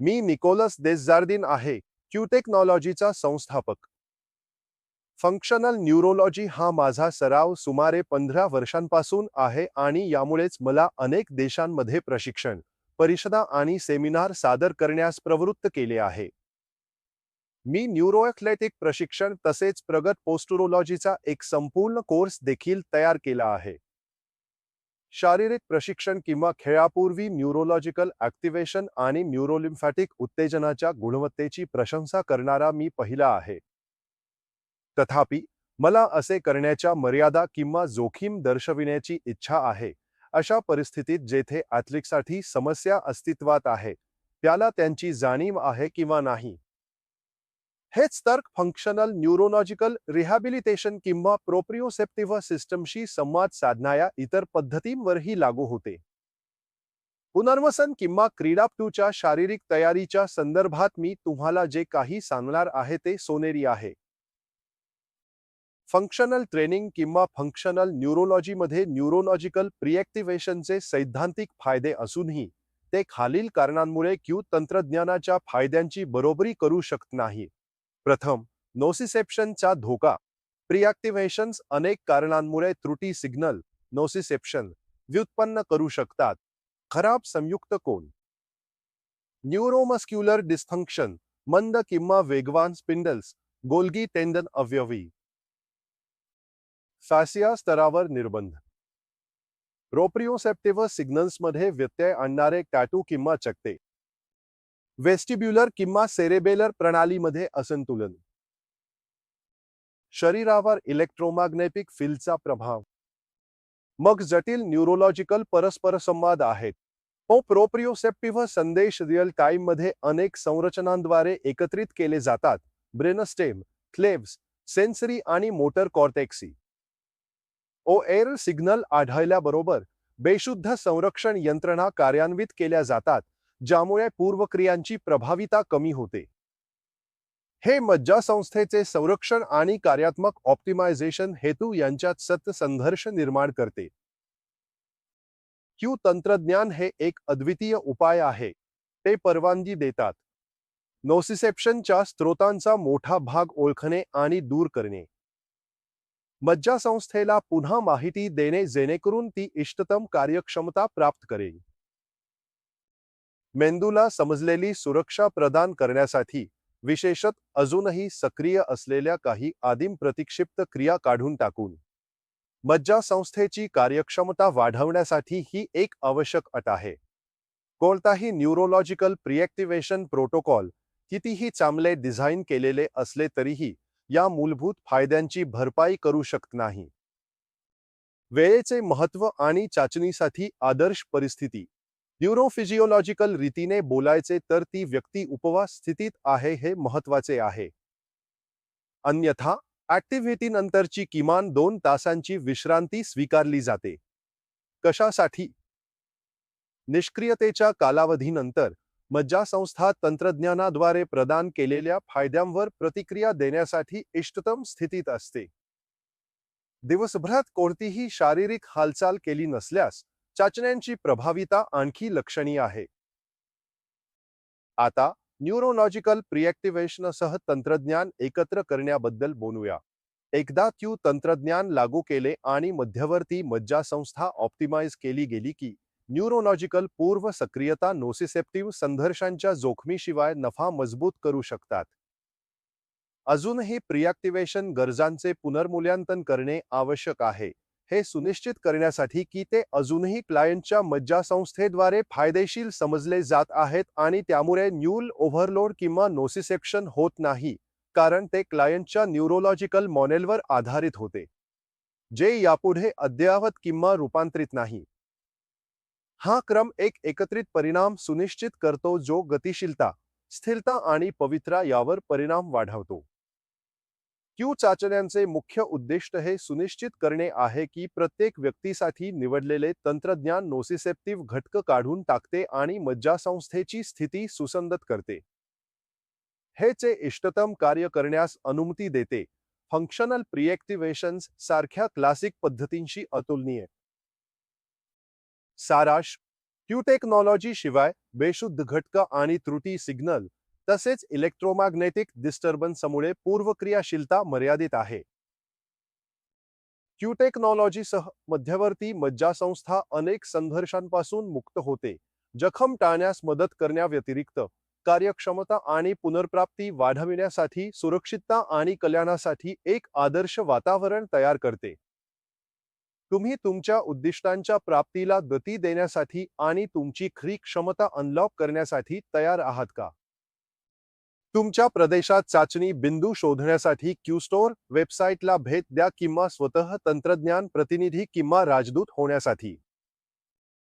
मी Nicolas देसजार्दिन आहे Q टेक्नॉलॉजीचा संस्थापक. फंक्शनल न्यूरोलॉजी हा माझा सराव सुमारे पंधरा वर्षांपासून आहे आणि यामुळेच मला अनेक देशांमध्ये प्रशिक्षण परिषदा आणि सेमिनार सादर करण्यास प्रवृत्त केले आहे. मी न्यूरोएथलेटिक प्रशिक्षण तसेच प्रगत पोस्टुरोलॉजीचा एक संपूर्ण कोर्स देखील तयार केला आहे. शारीरिक प्रशिक्षण किंवा खेळापूर्वी न्यूरोलॉजिकल ॲक्टिव्हेशन आणि न्यूरोलिम्फॅटिक उत्तेजनाच्या गुणवत्तेची प्रशंसा करणारा मी पहिला आहे. तथापि मला असे करण्याच्या मर्यादा किंवा जोखीम दर्शविण्याची इच्छा आहे अशा परिस्थितीत जेथे ॲथलिकसाठी समस्या अस्तित्वात आहे त्याला त्यांची जाणीव आहे किंवा नाही. हेच तर्क फंक्शनल न्यूरोलॉजिकल रिहॅबिलिटेशन किंवा प्रोप्रिओसेप्टिव्ह सिस्टमशी संवाद साधणाऱ्या इतर पद्धतींवरही लागू होते. पुनर्वसन किंवा क्रीडापटूच्या शारीरिक तयारीच्या संदर्भात मी तुम्हाला जे काही सांगणार आहे ते सोनेरी आहे. फंक्शनल ट्रेनिंग किंवा फंक्शनल न्यूरोलॉजीमध्ये न्यूरोलॉजिकल प्रिएक्टिव्हेशनचे सैद्धांतिक फायदे असूनही ते खालील कारणांमुळे क्यू तंत्रज्ञानाच्या फायद्यांची बरोबरी करू शकत नाही. प्रथम नोसिसेप्शनचा धोका. प्रिॲक्टिव्हेशन्स अनेक कारणांमुळे त्रुटी सिग्नल नोसिसेप्शन व्युत्पन्न करू शकतात. खराब संयुक्त कोण न्यूरोमस्क्युलर डिस्फंक्शन मंद किंवा वेगवान स्पिंडल्स गोलगी टेंडन अवयवी. फॅसिया स्तरावर निर्बंध. रोप्रिओसेप्टिव्ह सिग्नल्समध्ये व्यत्यय आणणारे टॅटू किंवा चकते. वेस्टिब्युलर किंवा सेरेबेलर प्रणालीमध्ये असंतुलन. शरीरावर इलेक्ट्रोमॅग्नेटिक फिल्डचा प्रभाव. मग जटिल न्यूरोलॉजिकल परस्परसंवाद आहेत. ओ प्रोप्रिओसेप्टिव्ह संदेश रिअल टाइममध्ये अनेक संरचनांद्वारे एकत्रित केले जातात. ब्रेनस्टेम क्लेव्स सेन्सरी आणि मोटर कॉर्टेक्सी. ओ एअर सिग्नल आढळल्याबरोबर बेशुद्ध संरक्षण यंत्रणा कार्यान्वित केल्या जातात. ज्यामुळे पूर्वक्रियांची प्रभाविता कमी होते. हे मज्जासंस्थेचे संरक्षण आणि कार्यात्मक ऑप्टिमायझेशन हेतू यांच्यात सत्य संघर्ष निर्माण करते. क्यू तंत्रज्ञान हे एक अद्वितीय उपाय आहे. ते परवानगी देतात. नोसिसेप्शनच्या स्त्रोतांचा मोठा भाग ओळखणे आणि दूर करणे. मज्जासंस्थेला पुन्हा माहिती देणे जेणेकरून ती इष्टतम कार्यक्षमता प्राप्त करेल. मेंदूला समजलेली सुरक्षा प्रदान करण्यासाठी विशेषत अजूनही सक्रिय असलेल्या काही आदिम प्रतिक्षिप्त क्रिया काढून टाकून. मज्जासंस्थेची कार्यक्षमता वाढवण्यासाठी ही एक आवश्यक अट आहे. कोणताही न्यूरोलॉजिकल प्रिएक्टिव्हेशन प्रोटोकॉल कितीही चांगले डिझाईन केलेले असले तरीही या मूलभूत फायद्यांची भरपाई करू शकत नाही. वेळेचे महत्त्व आणि चाचणीसाठी आदर्श परिस्थिती न्यूरोफिजिओलॉजिकल रीतीने बोलायचे तर ती व्यक्ती उपवास स्थितीत आहे हे महत्त्वाचे आहे. अन्यथा ऍक्टिव्हिटी नंतरची किमान दोन तासांची विश्रांती स्वीकारली जाते. कशासाठी? निष्क्रियतेच्या कालावधीनंतर मज्जासंस्था तंत्रज्ञानाद्वारे प्रदान केलेल्या फायद्यांवर प्रतिक्रिया देण्यासाठी इष्टतम स्थितीत असते. दिवसभरात कोणतीही शारीरिक हालचाल केली नसल्यास चाचण्यांची प्रभाविता आणखी लक्षणीय आहे. आता न्यूरोलॉजिकल प्रिएक्टिव्हेशनसह तंत्रज्ञान एकत्र करण्याबद्दल बोलूया. एकदा क्यू तंत्रज्ञान लागू केले आणि मध्यवर्ती मज्जासंस्था ऑप्टिमाइज केली गेली की न्यूरोलॉजिकल पूर्व सक्रियता नोसिसेप्टिव्ह संघर्षांच्या जोखमीशिवाय नफा मजबूत करू शकतात. अजूनही प्रिॲक्टिव्हेशन गरजांचे पुनर्मूल्यांकन करणे आवश्यक आहे. हे सुनिश्चित करण्यासाठी की ते अजूनही क्लायंटच्या मज्जासंस्थेद्वारे फायदेशीर समजले जात आहेत आणि त्यामुळे न्यूल ओव्हरलोड किंवा नोसिसेक्शन होत नाही कारण ते क्लायंटच्या न्यूरोलॉजिकल मॉडेलवर आधारित होते जे यापुढे अद्ययावत किंवा रूपांतरित नाही. हा क्रम एक एकत्रित परिणाम सुनिश्चित करतो जो गतिशीलता स्थिरता आणि पवित्रा यावर परिणाम वाढवतो. क्यू चाचण्यांचे मुख्य उद्दिष्ट हे सुनिश्चित करणे आहे की प्रत्येक व्यक्तीसाठी निवडलेले तंत्रज्ञान नोसिसेप्टिव्ह घटक काढून टाकते आणि मज्जासंस्थेची स्थिती सुसंगत करते. हेचे इष्टतम कार्य करण्यास अनुमती देते. फंक्शनल प्रिएक्टिव्हेशन्स सारख्या क्लासिक पद्धतींशी अतुलनीय. साराश. क्यू टेक्नॉलॉजी शिवाय बेशुद्ध घटक आणि त्रुटी सिग्नल तसेच इलेक्ट्रोमॅग्नेटिक डिस्टर्बन्समुळे पूर्वक्रियाशीलता मर्यादित आहे. क्यू टेक्नॉलॉजीसह मध्यवर्ती मज्जासंस्था अनेक संघर्षांपासून मुक्त होते जखम टाळण्यास मदत करण्याव्यतिरिक्त कार्यक्षमता आणि पुनर्प्राप्ती वाढविण्यासाठी सुरक्षितता आणि कल्याणासाठी एक आदर्श वातावरण तयार करते. तुम्ही तुमच्या उद्दिष्टांच्या प्राप्तीला गती देण्यासाठी आणि तुमची खरी क्षमता अनलॉक करण्यासाठी तयार आहात का? तुमच्या प्रदेशात चाचणी बिंदू शोधण्यासाठी क्यूस्टोर वेबसाईटला भेट द्या किंवा स्वतः तंत्रज्ञान प्रतिनिधी किंवा राजदूत होण्यासाठी.